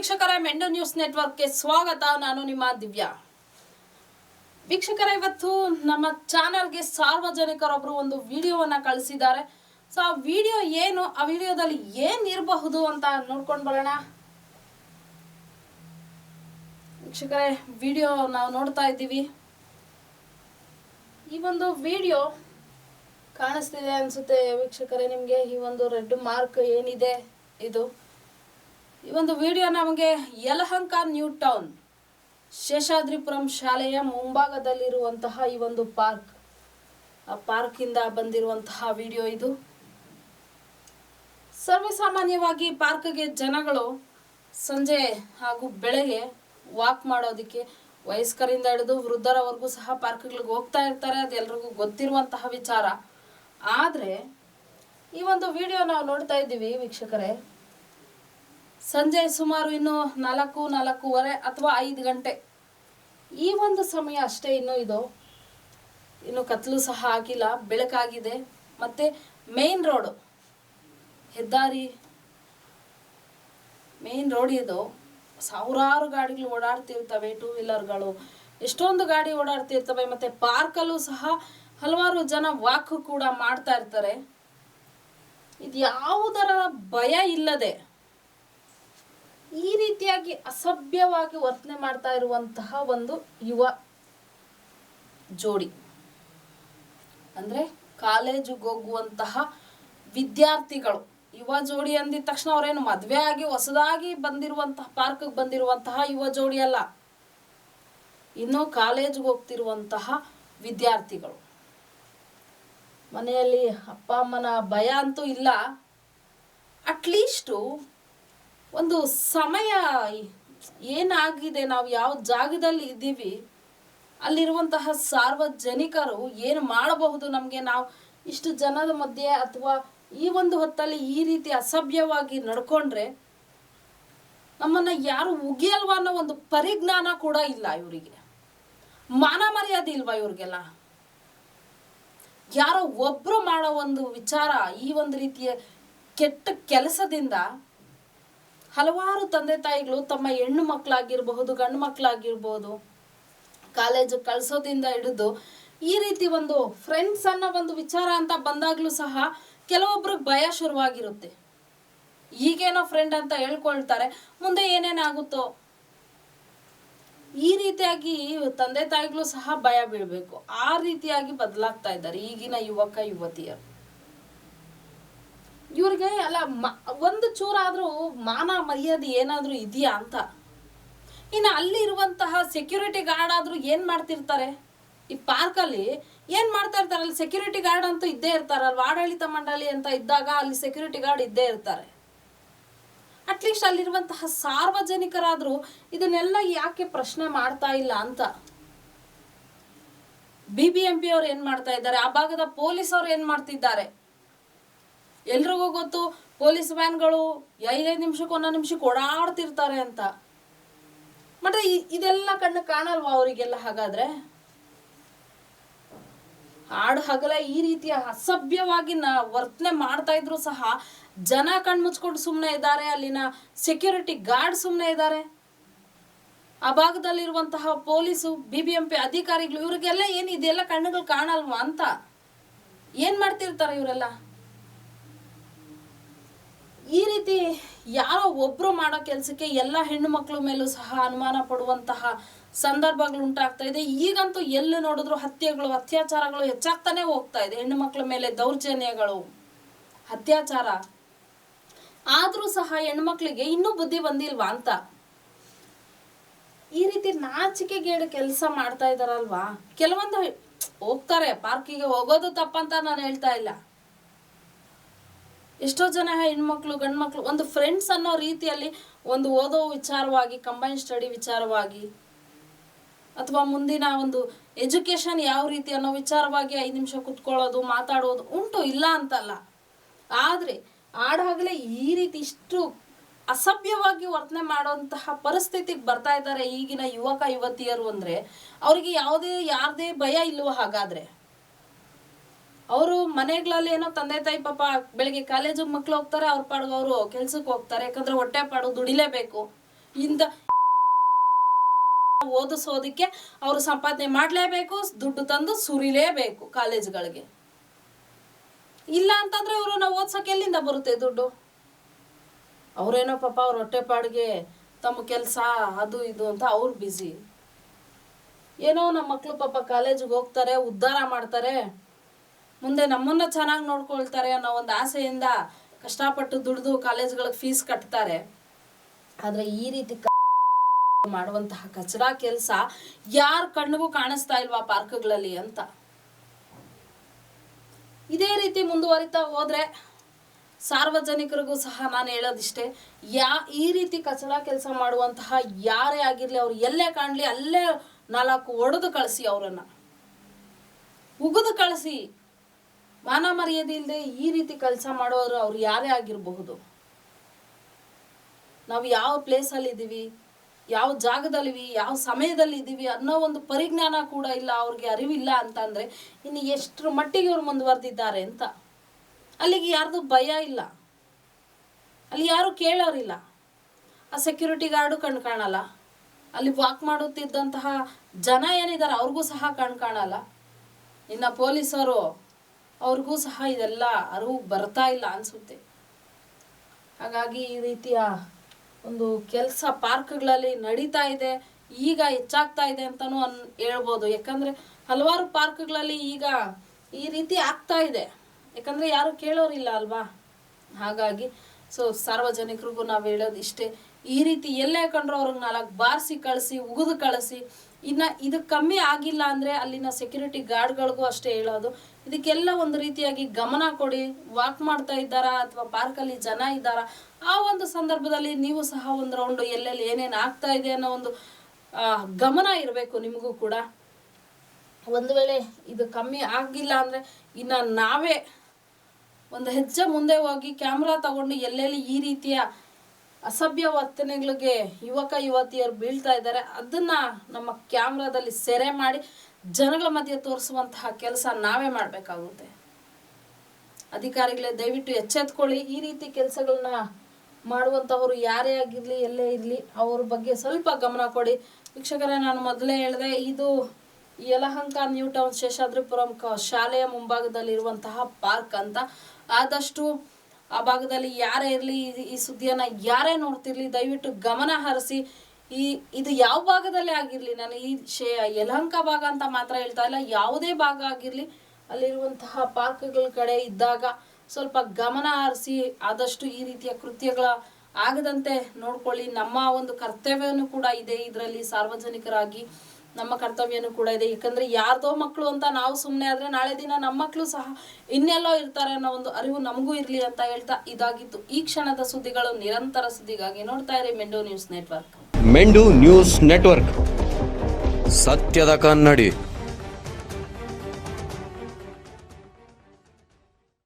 ವೀಕ್ಷಕರೇ, ಮೆಂಡು ನ್ಯೂಸ್ ನೆಟ್ವರ್ಕ್ಗೆ ಸ್ವಾಗತ. ನಾನು ನಿಮ್ಮ ದಿವ್ಯಾ. ವೀಕ್ಷಕರ, ಇವತ್ತು ನಮ್ಮ ಚಾನೆಲ್ಗೆ ಸಾರ್ವಜನಿಕರೊಬ್ಬರು ಒಂದು ವಿಡಿಯೋವನ್ನ ಕಳಿಸಿದ್ದಾರೆ. ಸೊ, ಆ ವಿಡಿಯೋ ಏನು, ಆ ವಿಡಿಯೋದಲ್ಲಿ ಏನ್ ಇರಬಹುದು ಅಂತ ನೋಡ್ಕೊಂಡು ಬರೋಣ. ವೀಕ್ಷಕರೇ, ವಿಡಿಯೋ ನಾವು ನೋಡ್ತಾ ಇದ್ದೀವಿ. ಈ ಒಂದು ವಿಡಿಯೋ ಕಾಣಿಸ್ತಿದೆ ಅನ್ಸುತ್ತೆ ವೀಕ್ಷಕರೇ ನಿಮಗೆ. ಈ ಒಂದು ರೆಡ್ ಮಾರ್ಕ್ ಏನಿದೆ ಇದು? ಈ ಒಂದು ವಿಡಿಯೋ ನಮಗೆ ಯಲಹಂಕ ನ್ಯೂ ಟೌನ್, ಶೇಷಾದ್ರಿಪುರಂ ಶಾಲೆಯ ಮುಂಭಾಗದಲ್ಲಿರುವಂತಹ ಈ ಒಂದು ಪಾರ್ಕ್. ಆ ಪಾರ್ಕಿಂದ ಬಂದಿರುವಂತಹ ವಿಡಿಯೋ ಇದು. ಸರ್ವೇಸಾಮಾನ್ಯವಾಗಿ ಪಾರ್ಕ್ಗೆ ಜನಗಳು ಸಂಜೆ ಹಾಗೂ ಬೆಳಗ್ಗೆ ವಾಕ್ ಮಾಡೋದಕ್ಕೆ ವಯಸ್ಕರಿಂದ ಹಿಡಿದು ವೃದ್ಧರವರೆಗೂ ಸಹ ಪಾರ್ಕ್ಗಳಿಗೆ ಹೋಗ್ತಾ ಇರ್ತಾರೆ, ಅದು ಎಲ್ರಿಗೂ ಗೊತ್ತಿರುವಂತಹ ವಿಚಾರ. ಆದರೆ ಈ ಒಂದು ವಿಡಿಯೋ ನಾವು ನೋಡ್ತಾ ಇದ್ದೀವಿ, ವೀಕ್ಷಕರೇ. ಸಂಜೆ ಸುಮಾರು ಇನ್ನು ನಾಲ್ಕು, ನಾಲ್ಕೂವರೆ ಅಥವಾ ಐದು ಗಂಟೆ. ಈ ಒಂದು ಸಮಯ ಅಷ್ಟೇ ಇನ್ನು ಇದು. ಇನ್ನು ಕತ್ಲು ಸಹ ಆಗಿಲ್ಲ ಬೆಳಕಾಗಿದೆ. ಮತ್ತೆ ಮೇನ್ ರೋಡು ಹೆದ್ದಾರಿ. ಮೇನ್ ರೋಡ್ ಇದು. ಸಾವಿರಾರು ಗಾಡಿಗಳು ಓಡಾಡ್ತಿರ್ತವೆ ಟೂ ವೀಲರ್ಗಳು ಎಷ್ಟೊಂದು ಗಾಡಿ ಓಡಾಡ್ತಿರ್ತವೆ, ಮತ್ತೆ ಪಾರ್ಕಲ್ಲೂ ಸಹ ಹಲವಾರು ಜನ ವಾಕ್ ಕೂಡ ಮಾಡ್ತಾ ಇರ್ತಾರೆ. ಇದು ಯಾವುದರ ಭಯ ಇಲ್ಲದೆ. ಈ ರೀತಿಯಾಗಿ ಅಸಭ್ಯವಾಗಿ ವರ್ತನೆ ಮಾಡ್ತಾ ಇರುವಂತಹ ಒಂದು ಯುವ ಜೋಡಿ. ಅಂದ್ರೆ ಕಾಲೇಜಿಗೆ ಹೋಗುವಂತಹ ವಿದ್ಯಾರ್ಥಿಗಳು. ಯುವ ಜೋಡಿ ಅಂದಿದ ತಕ್ಷಣ ಅವರೇನು ಮದುವೆ ಆಗಿ ಹೊಸದಾಗಿ ಬಂದಿರುವಂತಹ ಪಾರ್ಕ್ಗೆ ಬಂದಿರುವಂತಹ ಯುವ ಜೋಡಿ ಅಲ್ಲ. ಇನ್ನು ಕಾಲೇಜಿಗೆ ಹೋಗ್ತಿರುವಂತಹ ವಿದ್ಯಾರ್ಥಿಗಳು. ಮನೆಯಲ್ಲಿ ಅಪ್ಪ, ಅಮ್ಮನ ಭಯ ಅಂತೂ ಇಲ್ಲ. ಅಟ್ಲೀಸ್ಟು ಒಂದು ಸಮಯ ಏನಾಗಿದೆ? ನಾವು ಯಾವ ಜಾಗದಲ್ಲಿ ಇದ್ದೀವಿ? ಅಲ್ಲಿರುವಂತಹ ಸಾರ್ವಜನಿಕರು ಏನು ಮಾಡಬಹುದು? ನಮಗೆ ನಾವು ಇಷ್ಟು ಜನದ ಮಧ್ಯೆ ಅಥವಾ ಈ ಒಂದು ಹೊತ್ತಲ್ಲಿ ಈ ರೀತಿ ಅಸಭ್ಯವಾಗಿ ನಡ್ಕೊಂಡ್ರೆ ನಮ್ಮನ್ನ ಯಾರು ಉಗಿಯಲ್ವಾ ಅನ್ನೋ ಒಂದು ಪರಿಜ್ಞಾನ ಕೂಡ ಇಲ್ಲ ಇವರಿಗೆ. ಮಾನ ಮರ್ಯಾದೆ ಇಲ್ವಾ ಇವ್ರಿಗೆಲ್ಲ? ಯಾರೋ ಒಬ್ರು ಮಾಡೋ ಒಂದು ವಿಚಾರ ಈ ಒಂದು ರೀತಿಯ ಕೆಟ್ಟ ಕೆಲಸದಿಂದ ಹಲವಾರು ತಂದೆ ತಾಯಿಗಳು ತಮ್ಮ ಹೆಣ್ಣು ಮಕ್ಕಳಾಗಿರ್ಬಹುದು, ಗಂಡು ಮಕ್ಕಳಾಗಿರ್ಬೋದು, ಕಾಲೇಜ್ ಕಳ್ಸೋದಿಂದ ಹಿಡಿದು ಈ ರೀತಿ ಒಂದು ಫ್ರೆಂಡ್ಸ್ ಅನ್ನೋ ಒಂದು ವಿಚಾರ ಅಂತ ಬಂದಾಗ್ಲೂ ಸಹ ಕೆಲವೊಬ್ರಿಗೆ ಭಯ ಶುರುವಾಗಿರುತ್ತೆ. ಈಗೇನೋ ಫ್ರೆಂಡ್ ಅಂತ ಹೇಳ್ಕೊಳ್ತಾರೆ, ಮುಂದೆ ಏನೇನಾಗುತ್ತೋ ಈ ರೀತಿಯಾಗಿ ತಂದೆ ತಾಯಿಗಳು ಸಹ ಭಯ ಬೀಳ್ಬೇಕು. ಆ ರೀತಿಯಾಗಿ ಬದಲಾಗ್ತಾ ಇದ್ದಾರೆ ಈಗಿನ ಯುವಕ, ಯುವತಿಯರು. ಇವ್ರಿಗೆ ಅಲ್ಲ ಒಂದು ಚೂರಾದ್ರೂ ಮಾನ ಮರ್ಯಾದೆ ಏನಾದ್ರೂ ಇದೆಯಾ ಅಂತ? ಇನ್ನು ಅಲ್ಲಿ ಇರುವಂತಹ ಸೆಕ್ಯೂರಿಟಿ ಗಾರ್ಡ್ ಆದ್ರೂ ಏನ್ ಮಾಡ್ತಿರ್ತಾರೆ? ಈ ಪಾರ್ಕಲ್ಲಿ ಏನ್ ಮಾಡ್ತಾ ಇರ್ತಾರೆ? ಅಲ್ಲಿ ಸೆಕ್ಯೂರಿಟಿ ಗಾರ್ಡ್ ಅಂತೂ ಇದ್ದೇ ಇರ್ತಾರಲ್ವ ಆಡಳಿತ ಮಂಡಳಿ ಅಂತ ಇದ್ದಾಗ ಅಲ್ಲಿ ಸೆಕ್ಯೂರಿಟಿ ಗಾರ್ಡ್ ಇದ್ದೇ ಇರ್ತಾರೆ. ಅಟ್ಲೀಸ್ಟ್ ಅಲ್ಲಿರುವಂತಹ ಸಾರ್ವಜನಿಕರಾದ್ರೂ ಇದನ್ನೆಲ್ಲ ಯಾಕೆ ಪ್ರಶ್ನೆ ಮಾಡ್ತಾ ಇಲ್ಲ ಅಂತ? ಬಿ ಬಿ ಎಂ ಪಿ ಅವ್ರು ಏನ್ ಮಾಡ್ತಾ ಇದ್ದಾರೆ? ಆ ಭಾಗದ ಪೊಲೀಸ್ ಅವ್ರು ಏನ್ ಮಾಡ್ತಿದ್ದಾರೆ? ಎಲ್ರಿಗೂ ಗೊತ್ತು, ಪೊಲೀಸ್ ವ್ಯಾನ್ಗಳು ಐದೈದು ನಿಮಿಷಕ್ಕೆ ಒಂದೊಂದು ನಿಮಿಷಕ್ಕೆ ಓಡಾಡ್ತಿರ್ತಾರೆ ಅಂತ. ಮತ್ತೆ ಇದೆಲ್ಲ ಕಣ್ಣು ಕಾಣಲ್ವಾ ಅವರಿಗೆಲ್ಲ ಹಾಗಾದ್ರೆ? ಹಾಡು ಹಗಲ ಈ ರೀತಿಯ ಅಸಭ್ಯವಾಗಿ ನ ವರ್ತನೆ ಮಾಡ್ತಾ ಇದ್ರು ಸಹ ಜನ ಕಣ್ಮುಚ್ಕೊಂಡು ಸುಮ್ಮನೆ ಇದ್ದಾರೆ, ಅಲ್ಲಿನ ಸೆಕ್ಯೂರಿಟಿ ಗಾರ್ಡ್ ಸುಮ್ಮನೆ ಇದ್ದಾರೆ. ಆ ಭಾಗದಲ್ಲಿರುವಂತಹ police B B M P ಅಧಿಕಾರಿಗಳು, ಇವ್ರಿಗೆಲ್ಲ ಏನು ಇದೆಲ್ಲ ಕಣ್ಣುಗಳು ಕಾಣಲ್ವಾ ಅಂತ? ಏನು ಮಾಡ್ತಿರ್ತಾರೆ ಇವರೆಲ್ಲ? ರೀತಿ ಯಾರೋ ಒಬ್ರು ಮಾಡೋ ಕೆಲಸಕ್ಕೆ ಎಲ್ಲ ಹೆಣ್ಣು ಮಕ್ಕಳ ಮೇಲೂ ಸಹ ಅನುಮಾನ ಪಡುವಂತಹ ಸಂದರ್ಭಗಳು ಉಂಟಾಗ್ತಾ ಇದೆ. ಈಗಂತೂ ಎಲ್ಲಿ ನೋಡಿದ್ರು ಹತ್ಯೆಗಳು, ಅತ್ಯಾಚಾರಗಳು ಹೆಚ್ಚಾಗ್ತಾನೆ ಹೋಗ್ತಾ ಇದೆ. ಹೆಣ್ಣು ಮಕ್ಕಳ ಮೇಲೆ ದೌರ್ಜನ್ಯಗಳು, ಅತ್ಯಾಚಾರ. ಆದ್ರೂ ಸಹ ಹೆಣ್ಮಕ್ಳಿಗೆ ಇನ್ನೂ ಬುದ್ಧಿ ಬಂದಿಲ್ವಾ ಅಂತ? ಈ ರೀತಿ ನಾಚಿಕೆಗೇಡು ಕೆಲಸ ಮಾಡ್ತಾ ಇದಾರಲ್ವಾ? ಕೆಲವೊಂದು ಹೋಗ್ತಾರೆ, ಪಾರ್ಕಿಗೆ ಹೋಗೋದು ತಪ್ಪಂತ ನಾನು ಹೇಳ್ತಾ ಇಲ್ಲ. ಎಷ್ಟೋ ಜನ ಹೆಣ್ಮಕ್ಳು, ಗಂಡ್ಮಕ್ಳು, ಒಂದು ಫ್ರೆಂಡ್ಸ್ ಅನ್ನೋ ರೀತಿಯಲ್ಲಿ ಒಂದು ಓದೋ ವಿಚಾರವಾಗಿ ಕಂಬೈನ್ ಸ್ಟಡಿ ವಿಚಾರವಾಗಿ, ಅಥವಾ ಮುಂದಿನ ಒಂದು ಎಜುಕೇಶನ್ ಯಾವ ರೀತಿ ಅನ್ನೋ ವಿಚಾರವಾಗಿ ಐದು ನಿಮಿಷ ಕುತ್ಕೊಳ್ಳೋದು, ಮಾತಾಡೋದು ಉಂಟು, ಇಲ್ಲ ಅಂತಲ್ಲ. ಆದರೆ ಆಡಾಗಲೇ ಈ ರೀತಿ ಇಷ್ಟು ಅಸಭ್ಯವಾಗಿ ವರ್ತನೆ ಮಾಡುವಂತಹ ಪರಿಸ್ಥಿತಿಗೆ ಬರ್ತಾ ಇದ್ದಾರೆ ಈಗಿನ ಯುವಕ, ಯುವತಿಯರು ಅಂದ್ರೆ, ಅವರಿಗೆ ಯಾವುದೇ, ಯಾರದೇ ಭಯ ಇಲ್ಲವೋ ಹಾಗಾದ್ರೆ. ಅವರು ಮನೆಗಳಲ್ಲಿ ಏನೋ ತಂದೆ ತಾಯಿ ಪಾಪ ಬೆಳಿಗ್ಗೆ ಕಾಲೇಜು ಮಕ್ಳು ಹೋಗ್ತಾರೆ, ಅವ್ರ ಪಾಡ್ಗೆ ಅವರು ಕೆಲ್ಸಕ್ಕೆ ಹೋಗ್ತಾರೆ, ಯಾಕಂದ್ರೆ ಹೊಟ್ಟೆ ಪಾಡು ದುಡಿಲೇಬೇಕು. ಇಂತ ಓದಿಸೋದಕ್ಕೆ ಅವರು ಸಂಪಾದನೆ ಮಾಡಲೇಬೇಕು, ದುಡ್ಡು ತಂದು ಸುರಿಲೇಬೇಕು ಕಾಲೇಜ್ಗಳಿಗೆ. ಇಲ್ಲ ಅಂತಂದ್ರೆ ನಾವು ಓದ್ಸಕ್ಕೆ ಎಲ್ಲಿಂದ ಬರುತ್ತೆ ದುಡ್ಡು? ಅವರೇನೋ ಪಾಪ ಅವ್ರ ಹೊಟ್ಟೆಪಾಡಿಗೆ ತಮ್ಮ ಕೆಲಸ, ಅದು ಇದು ಅಂತ ಅವ್ರು ಬ್ಯುಸಿ ಏನೋ ನಮ್ಮ ಮಕ್ಕಳು ಪಾಪ ಕಾಲೇಜಿಗೆ ಹೋಗ್ತಾರೆ, ಉದ್ಧಾರ ಮಾಡ್ತಾರೆ. ಮುಂದೆ ನಮ್ಮನ್ನ ಚೆನ್ನಾಗಿ ನೋಡ್ಕೊಳ್ತಾರೆ ಅನ್ನೋ ಒಂದು ಆಸೆಯಿಂದ ಕಷ್ಟಪಟ್ಟು ದುಡಿದು ಕಾಲೇಜ್ಗಳಿಗೆ ಫೀಸ್ ಕಟ್ತಾರೆ. ಆದರೆ ಈ ರೀತಿ ಮಾಡುವಂತಹ ಕಚರಾ ಕೆಲಸ ಯಾರ ಕಣ್ಣಿಗೂ ಕಾಣಿಸ್ತಾ ಇಲ್ವಾ ಪಾರ್ಕ್ಗಳಲ್ಲಿ ಅಂತ. ಇದೇ ರೀತಿ ಮುಂದುವರಿತಾ ಹೋದ್ರೆ ಸಾರ್ವಜನಿಕರಿಗೂ ಸಹ ನಾನು ಹೇಳೋದಿಷ್ಟೇ, ಯಾ ಈ ರೀತಿ ಕಚಡ ಕೆಲಸ ಮಾಡುವಂತಹ ಯಾರೇ ಆಗಿರಲಿ ಅವ್ರು ಎಲ್ಲೇ ಕಾಣಲಿ ಅಲ್ಲೇ ನಾಲ್ಕು ಒಡೆದು ಕಳಿಸಿ ಅವರನ್ನು. ಉಗಿದು ಕಳಿಸಿ ಮಾನ ಮರ್ಯಾದೆ ಇಲ್ಲದೆ ಈ ರೀತಿ ಕೆಲಸ ಮಾಡೋರು ಅವ್ರು ಯಾರೇ ಆಗಿರಬಹುದು. ನಾವು ಯಾವ ಪ್ಲೇಸಲ್ಲಿ ಇದ್ದೀವಿ ಯಾವ ಜಾಗದಲ್ಲಿವಿ, ಯಾವ ಸಮಯದಲ್ಲಿ ಇದ್ದೀವಿ ಅನ್ನೋ ಒಂದು ಪರಿಜ್ಞಾನ ಕೂಡ ಇಲ್ಲ, ಅವ್ರಿಗೆ ಅರಿವಿಲ್ಲ ಅಂತಂದ್ರೆ ಇನ್ನು ಎಷ್ಟರ ಮಟ್ಟಿಗೆ ಇವ್ರು ಮುಂದುವರೆದಿದ್ದಾರೆ ಅಂತ. ಅಲ್ಲಿಗೆ ಯಾರ್ದು ಭಯ ಇಲ್ಲ. ಅಲ್ಲಿ ಯಾರು ಕೇಳೋರಿಲ್ಲ. ಆ ಸೆಕ್ಯೂರಿಟಿ ಗಾರ್ಡು ಕಣ್ ಕಾಣಲ್ಲ. ಅಲ್ಲಿ ವಾಕ್ ಮಾಡುತ್ತಿದ್ದಂತಹ ಜನ ಏನಿದ್ದಾರೆ ಅವ್ರಿಗೂ ಸಹ ಕಣ್ ಕಾಣಲ್ಲ. ಇನ್ನು ಪೊಲೀಸರು ಅವ್ರಿಗೂ ಸಹ ಇದೆಲ್ಲ ಅರಿವು ಬರ್ತಾ ಇಲ್ಲ ಅನಿಸುತ್ತೆ. ಹಾಗಾಗಿ ಈ ರೀತಿಯ ಒಂದು ಕೆಲಸ ಪಾರ್ಕ್ಗಳಲ್ಲಿ ನಡೀತಾ ಇದೆ, ಈಗ ಹೆಚ್ಚಾಗ್ತಾ ಇದೆ ಅಂತಲೂ ಅನ್ ಹೇಳ್ಬೋದು. ಯಾಕಂದರೆ ಹಲವಾರು ಪಾರ್ಕ್ಗಳಲ್ಲಿ ಈಗ ಈ ರೀತಿ ಆಗ್ತಾ ಇದೆ. ಯಾಕಂದರೆ ಯಾರು ಕೇಳೋರಿಲ್ಲ ಅಲ್ವಾ? ಹಾಗಾಗಿ ಸೊ ಸಾರ್ವಜನಿಕರಿಗೂ ನಾವು ಹೇಳೋದು ಇಷ್ಟೇ. ಈ ರೀತಿ ಎಲ್ಲೇ ಕಂಡ್ರು ಅವ್ರಿಗೆ ನಾಲ್ಕು ಬಾರಿಸಿ ಕಳಿಸಿ, ಉಗಿದು ಕಳಿಸಿ ಇನ್ನು ಇದು ಕಮ್ಮಿ ಆಗಿಲ್ಲ ಅಂದರೆ ಅಲ್ಲಿನ ಸೆಕ್ಯೂರಿಟಿ ಗಾರ್ಡ್ಗಳಿಗೂ ಅಷ್ಟೇ ಹೇಳೋದು. ಇದಕ್ಕೆಲ್ಲ ಒಂದು ರೀತಿಯಾಗಿ ಗಮನ ಕೊಡಿ. ವಾಕ್ ಮಾಡ್ತಾ ಇದ್ದಾರಾ ಅಥವಾ ಪಾರ್ಕಲ್ಲಿ ಜನ ಇದ್ದಾರಾ? ಆ ಒಂದು ಸಂದರ್ಭದಲ್ಲಿ ನೀವು ಸಹ ಒಂದು ರೌಂಡು ಎಲ್ಲೆಲ್ಲಿ ಏನೇನು ಆಗ್ತಾ ಇದೆ ಅನ್ನೋ ಒಂದು ಗಮನ ಇರಬೇಕು ನಿಮಗೂ ಕೂಡ. ಒಂದು ವೇಳೆ ಇದು ಕಮ್ಮಿ ಆಗಿಲ್ಲ ಅಂದರೆ ಇನ್ನು ನಾವೇ ಒಂದು ಹೆಜ್ಜೆ ಮುಂದೆ ಹೋಗಿ ಕ್ಯಾಮ್ರಾ ತಗೊಂಡು ಎಲ್ಲೆಲ್ಲಿ ಈ ರೀತಿಯ ಅಸಭ್ಯ ವರ್ತನೆಗಳಿಗೆ ಯುವಕ, ಯುವತಿಯರು ಬೀಳ್ತಾ ಇದ್ದಾರೆ. ಅದನ್ನ ನಮ್ಮ ಕ್ಯಾಮ್ರಾದಲ್ಲಿ ಸೆರೆ ಮಾಡಿ ಜನಗಳ ಮಧ್ಯೆ ತೋರಿಸುವಂತಹ ಕೆಲಸ ನಾವೇ ಮಾಡಬೇಕಾಗುತ್ತೆ. ಅಧಿಕಾರಿಗಳೇ, ದಯವಿಟ್ಟು ಎಚ್ಚೆತ್ಕೊಳ್ಳಿ. ಈ ರೀತಿ ಕೆಲಸಗಳನ್ನ ಮಾಡುವಂಥವ್ರು ಯಾರೇ ಆಗಿರಲಿ, ಎಲ್ಲೇ ಇರಲಿ, ಅವ್ರ ಬಗ್ಗೆ ಸ್ವಲ್ಪ ಗಮನ ಕೊಡಿ. ವೀಕ್ಷಕರೇ, ನಾನು ಮೊದಲೇ ಹೇಳಿದೆ, ಇದು ಯಲಹಂಕ ನ್ಯೂ ಟೌನ್ ಶೇಷಾದ್ರಿಪುರಂ ಶಾಲೆಯ ಮುಂಭಾಗದಲ್ಲಿರುವಂತಹ ಪಾರ್ಕ್ ಅಂತ. ಆದಷ್ಟು ಆ ಭಾಗದಲ್ಲಿ ಯಾರೇ ಇರಲಿ, ಈ ಸುದ್ದಿಯನ್ನು ಯಾರೇ ನೋಡ್ತಿರ್ಲಿ, ದಯವಿಟ್ಟು ಗಮನ ಹರಿಸಿ. ಈ ಇದು ಯಾವ ಭಾಗದಲ್ಲೇ ಆಗಿರಲಿ, ನಾನು ಈ ಶೇ ಯಲಹಂಕ ಭಾಗ ಅಂತ ಮಾತ್ರ ಹೇಳ್ತಾ ಇಲ್ಲ, ಯಾವುದೇ ಭಾಗ ಆಗಿರಲಿ, ಅಲ್ಲಿರುವಂತಹ ಪಾರ್ಕ್ಗಳ ಕಡೆ ಇದ್ದಾಗ ಸ್ವಲ್ಪ ಗಮನ ಹರಿಸಿ, ಆದಷ್ಟು ಈ ರೀತಿಯ ಕೃತ್ಯಗಳ ಆಗದಂತೆ ನೋಡ್ಕೊಳ್ಳಿ. ನಮ್ಮ ಒಂದು ಕರ್ತವ್ಯನೂ ಕೂಡ ಇದೆ, ಇದರಲ್ಲಿ ಸಾರ್ವಜನಿಕರಾಗಿ. ನಮ್ಮ ಕರ್ತವ್ಯನೂ ಕೂಡ ಇದೆ. ಯಾಕಂದ್ರೆ ಯಾರ್ದೋ ಮಕ್ಕಳು ಅಂತ ನಾವು ಸುಮ್ಮನೆ ಆದ್ರೆ ನಾಳೆ ದಿನ ನಮ್ಮ ಮಕ್ಕಳು ಸಹ ಇನ್ನೆಲ್ಲೋ ಇರ್ತಾರೆ ಅನ್ನೋ ಒಂದು ಅರಿವು ನಮಗೂ ಇರಲಿ ಅಂತ ಹೇಳ್ತಾ ಇದಾಗಿತ್ತು. ಈ ಕ್ಷಣದ ಸುದ್ದಿಗಳು ನಿರಂತರ ಸುದ್ದಿಗಾಗಿ ನೋಡ್ತಾ ಇರಿ ಮೆಂಡೋ ನ್ಯೂಸ್ ನೆಟ್ವರ್ಕ್. ಮೆಂಡು news network. ಸತ್ಯದ ಕನ್ನಡಿ.